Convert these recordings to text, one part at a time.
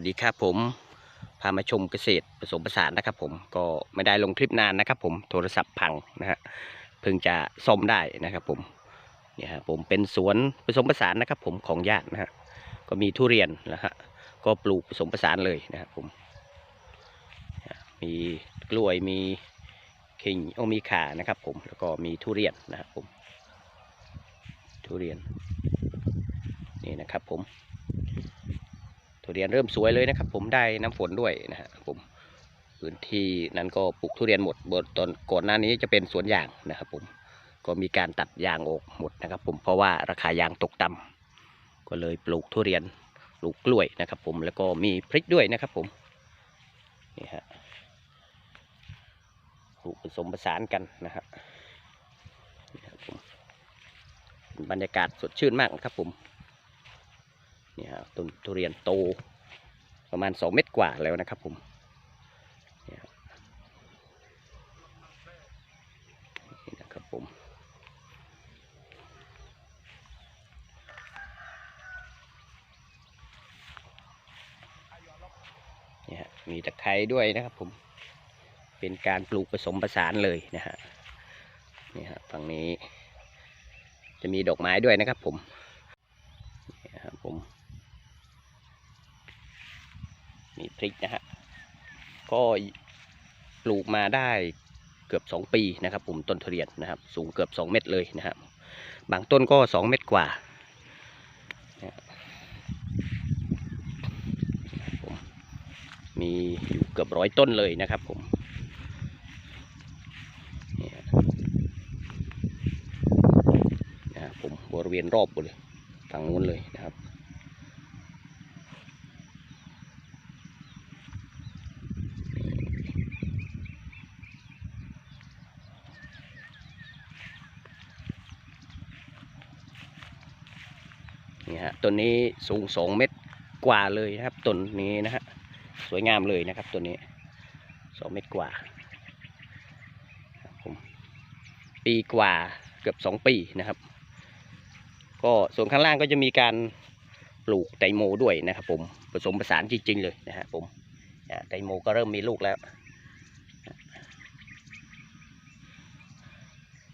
สดีครับผมพามาชมเกษตรผสมผสานนะครับ ผมก็ไม่ได้ลงคลิปนานนะครับ ผมโทรศัพท์พังนะฮะเพิ่งจะซ่อมได้นะครับ ผมเนี่ยฮะผมเป็นสวนผสมผสานนะครับ ผมของญาตินะฮะก็มีทุเรียนนะฮะก็ปลูกผสมผสานเลยนะครับผมมีกล้วยมีขิงโอมีขานะครับ ผมแล้วก็มีทุเรียนนะครับผมทุเรียนนี่นะครับผม ทุเรียนเริ่มสวยเลยนะครับ ผมได้น้ำฝนด้วยนะฮะผมพื้นที่นั้นก็ปลูกทุเรียนหมดบนตอนก่อนหน้านี้จะเป็นสวนยางนะครับ ผมก็มีการตัดยางออกหมดนะครับ ผมเพราะว่าราคายางตกต่ำก็เลยปลูกทุเรียนปลูกกล้วยนะครับ ผมแล้วก็มีพริกด้วยนะครับ ผมนี่ฮะปลูกผสมผสานกันนะฮะนี่ครับบรรยากาศสดชื่นมากนะครับผม นี่ฮะต้นทุเรียนโตประมาณสองเมตรกว่าแล้วนะครับผมนี่นะครับผมนี่ฮะมีตะไคร้ด้วยนะครับผมเป็นการปลูกผสมผสานเลยนะฮะนี่ฮะฝั่งนี้จะมีดอกไม้ด้วยนะครับผมนี่ครับผม มีพริกนะฮะก็ปลูกมาได้เกือบสองปีนะครับผมต้นทุเรียนนะครับ สูงเกือบสองเมตรเลยนะครับบางต้นก็สองเมตรกว่ามมีอยู่เกือบร้อยต้นเลยนะครับผมนี่ยนะผมบริเวณรอบเลยฝั่งนู้นเลยนะครับ นี่ฮะต้นนี้สูงสองเมตรกว่าเลยนะครับต้นนี้นะฮะสวยงามเลยนะครับต้นนี้สองเมตรกว่าผมปีกว่าเกือบสองปีนะครับ ก็ส่วนข้างล่างก็จะมีการปลูกไตโมด้วยนะครับ ผมผสมผสานจริงๆเลยนะฮะผมไตโมก็เริ่มมีลูกแล้ว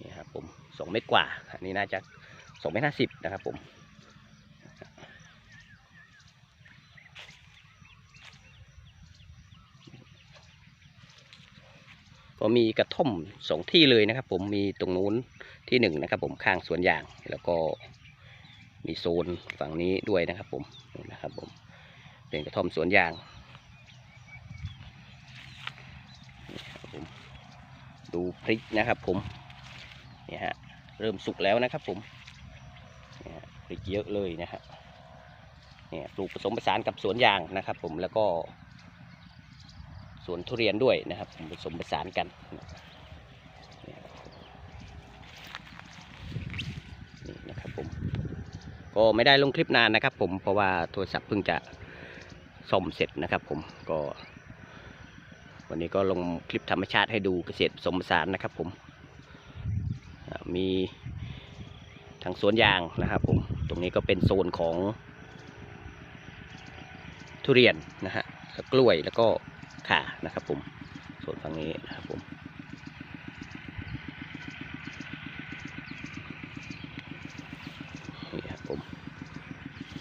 นี่ครับผมสองเมตรกว่าอันนี้น่าจะสองเมตรห้าสิบนะครับผม ก็มีกระท่อมสองที่เลยนะครับ ผมมีตรงนู้นที่หนึ่งนะครับ ผมข้างสวนยางแล้วก็มีโซนฝั่งนี้ด้วยนะครับ ผมนี่นะครับ ผมเป็นกระท่อมสวนยางดูพริกนะครับ ผมนี่ฮะเริ่มสุกแล้วนะครับ ผมนี่ยฮะพริกเยอะเลยนะฮะเนี่ยปลูกผสมผสานกับสวนยางนะครับ ผมแล้วก็ สวนทุเรียนด้วยนะครับผมผสมผสานกันนี่นะครับผมก็ไม่ได้ลงคลิปนานนะครับ ผมเพราะว่าโทรศัพท์เพิ่งจะซ่อมเสร็จนะครับ ผมก็ วันนี้ก็ลงคลิปธรรมชาติให้ดูเกษตรผสมผสานนะครับ ผมมีทั้งสวนยางนะครับ ผมตรงนี้ก็เป็นโซนของทุเรียนนะฮะกล้วยแล้วก็ ข่านะครับผม ส่วนฝั่งนี้นะครับผมนี่ครับผม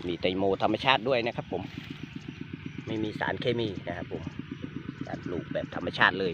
มีไตโมธรรมชาติด้วยนะครับผม ไม่มีสารเคมีนะครับผม การปลูกแบบธรรมชาติเลย